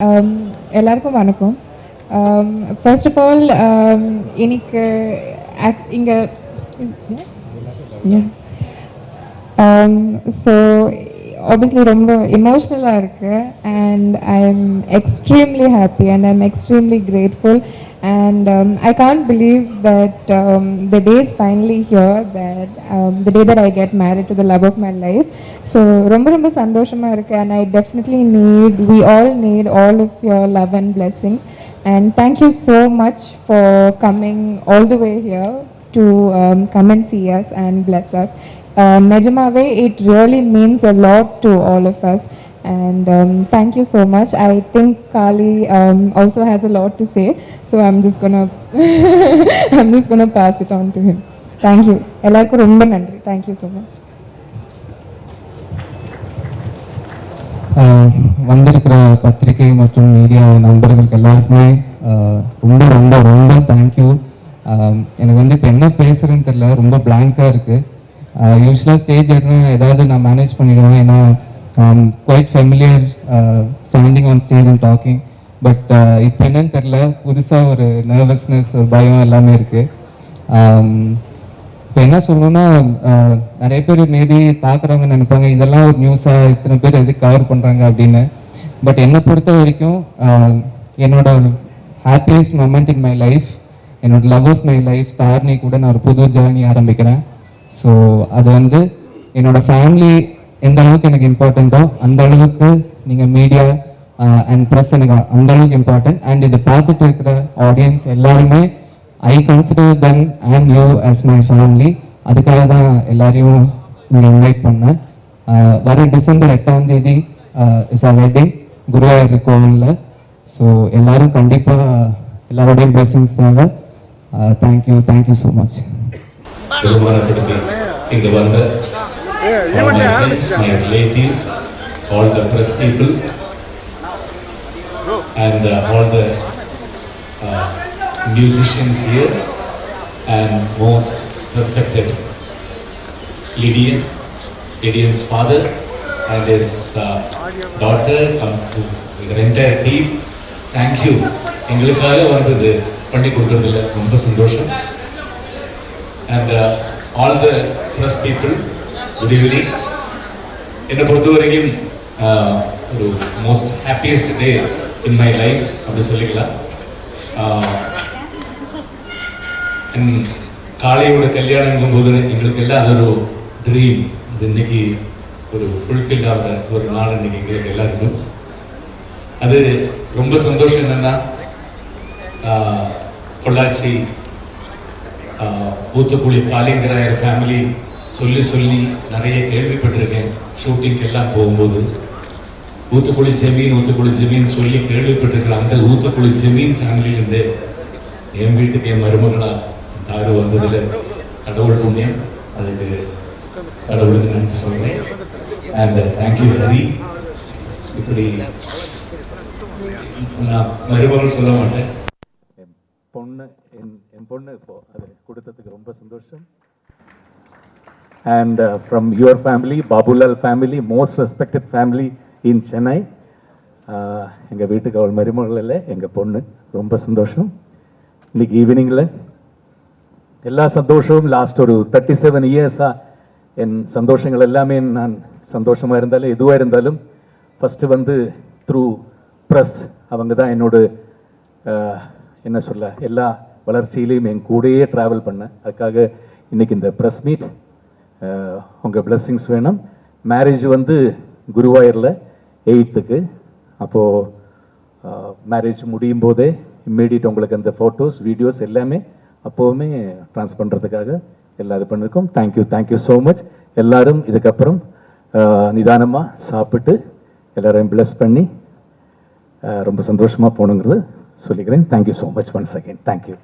Um, எல்லாருக்கும் வணக்கம். First of all இன்னைக்கு இங்கே ஸோ um, ஆப்வியஸ்லி ரொம்ப இமோஷ்னலாக இருக்கு. And I am extremely happy and I am extremely grateful and I can't believe that the day is finally here that the day that I get married to the love of my life so ரொம்ப ரொம்ப சந்தோஷமாக இருக்கு. And I definitely need we all need all of your love and blessings. And thank you so much for coming all the way here to um, come and see us and bless us. நிஜமாகவே it really means a lot to all of us and thank you so much I think காலி also um, a lot to say so say, so I'm just gonna I'm just gonna pass it on to him. எல்லாருக்கும் ரொம்ப நன்றி. Thank you so much வந்திருக்கிற பத்திரிகை மற்றும் media நண்பர்களுக்கு எல்லாருக்குமே ரொம்ப ரொம்ப ரொம்ப தேங்க்யூ எனக்கு வந்து இப்போ என்ன பேசுகிறேன்னு தெரில ரொம்ப பிளாங்காக இருக்குது யூஸ்வலாக ஸ்டேஜ் ஏறினா ஏதாவது நான் மேனேஜ் பண்ணிடுவேன் ஏன்னா quite familiar standing on stage and talking but இப்போ என்னன்னு தெரில புதுசாக ஒரு நர்வஸ்னஸ் ஒரு பயம் எல்லாமே இருக்குது இப்போ என்ன சொல்லணும்னா நிறைய பேர் மேபி பார்க்குறவங்க நினைப்பாங்க இதெல்லாம் ஒரு நியூஸாக இத்தனை பேர் எதுக்கு கவர் பண்ணுறாங்க அப்படின்னு. பட் என்னை பொறுத்த வரைக்கும் அஹ், என்னோட happiest moment in my life என்னோட love of my life Dharani கூட நான் ஒரு புது ஜேர்னி ஆரம்பிக்கிறேன். ஸோ அது வந்து என்னோட ஃபேமிலி எந்த அளவுக்கு எனக்கு இம்பார்ட்டண்ட்டோ அந்த அளவுக்கு நீங்கள் மீடியா அண்ட் ப்ரெஸ் எனக்கு அந்த அளவுக்கு இம்பார்ட்டன்ட் அண்ட் இதை பார்த்துட்டு இருக்கிற ஆடியன்ஸ் எல்லாருமே I consider then and you as my family அதுக்காக தான் எல்லாரையும் நீங்கள் இன்வைட் பண்ணேன். வர டிசம்பர் எட்டாம் தேதி இஸ் அ வெட்டிங் குருவாயூர் கோவிலில். ஸோ எல்லாரும் கண்டிப்பாக எல்லாரோடையும் பிளெஸிங்ஸ் தேவை. Thank you thank you so much பெருமானப்படுத்தி இங்கு வந்த all my friends, my relatives, all the press people, and uh, all the uh, musicians here, and most respected Lydian, Lydian's father, and his uh, daughter, come to the entire team. Thank you. எங்களுக்காக வந்தது பண்ணி கொடுக்கறதுல ரொம்ப சந்தோஷம் and all the press people good evening என்னை பொறுத்த வரைக்கும் uh, ஒரு most happiest day in my life அப்படி சொல்லிக்கலாம். Uh, என் காளையோட கல்யாணங்கும் போது எங்களுக்கு எல்லாம் அது ஒரு ட்ரீம் அது இன்னைக்கு ஒரு ஃபுல்ஃபில் ஆகிற ஒரு நாள் இன்னைக்கு எங்களுக்கு எல்லாருக்கும். அது ரொம்ப சந்தோஷம் என்னன்னா uh, பொள்ளாச்சி ஆஹ் ஊத்துக்குழி காளிங்கராயர் ஃபேமிலி சொல்லி சொல்லி நிறைய கேள்விப்பட்டிருக்கேன். ஷூட்டிங்க்கு எல்லாம் போகும்போது. ஊத்துக்குழி ஜமீன் ஊத்துக்குழி ஜமீன் சொல்லி கேள்விப்பட்டிருக்கிற அந்த ஊத்துக்குழி ஜமீன் ஃபேமிலியிலேருந்து என் வீட்டுக்கு என் மருமகளாக தாரு வந்ததில் கடவுள் புண்ணியம். அதுக்கு கடவுளுக்கு நன்றி சொல்கிறேன் அண்ட் தேங்க்யூ ஹரி இப்படி நான் மருமகள் சொல்ல மாட்டேன் என் பொண்ணு என் என் பொண்ணு இப்போ அது கொடுத்ததுக்கு ரொம்ப சந்தோஷம். And from your family Babulal family most respected family in Chennai எங்கள் வீட்டுக்கு அவள் மருமகள் இல்லை எங்கள் பொண்ணு. ரொம்ப சந்தோஷம். இன்னைக்கு ஈவினிங்கில் எல்லா சந்தோஷமும் லாஸ்ட் ஒரு தேர்ட்டி செவன் இயர்ஸாக என் சந்தோஷங்கள் எல்லாமே நான் சந்தோஷமாக இருந்தாலும் எதுவாக இருந்தாலும் ஃபஸ்ட்டு வந்து த்ரூ ப்ரெஸ் அவங்க தான் என்னோட uh, என்ன சொல்ல எல்லா வளர்ச்சியிலையும் என் கூடயே ட்ராவல் பண்ணேன் அதுக்காக இன்னைக்கு இந்த ப்ரெஸ் மீட் உங்கள் பிளெஸ்ஸிங்ஸ் வேணும். மேரேஜ் வந்து குருவாயூரில் எயித்துக்கு அப்போது மேரேஜ் முடியும் போதே இம்மீடியட் உங்களுக்கு அந்த ஃபோட்டோஸ் வீடியோஸ் எல்லாமே அப்போவுமே ட்ரான்ஸ் பண்ணுறதுக்காக எல்லா இது பண்ணியிருக்கோம் தேங்க்யூ தேங்க்யூ ஸோ மச் எல்லாரும் இதுக்கப்புறம் நிதானமாக சாப்பிட்டு எல்லோரையும் பிளஸ் பண்ணி ரொம்ப சந்தோஷமாக போகணுங்கிறது சொல்லிக்கிறேன். Thank you so much once again thank you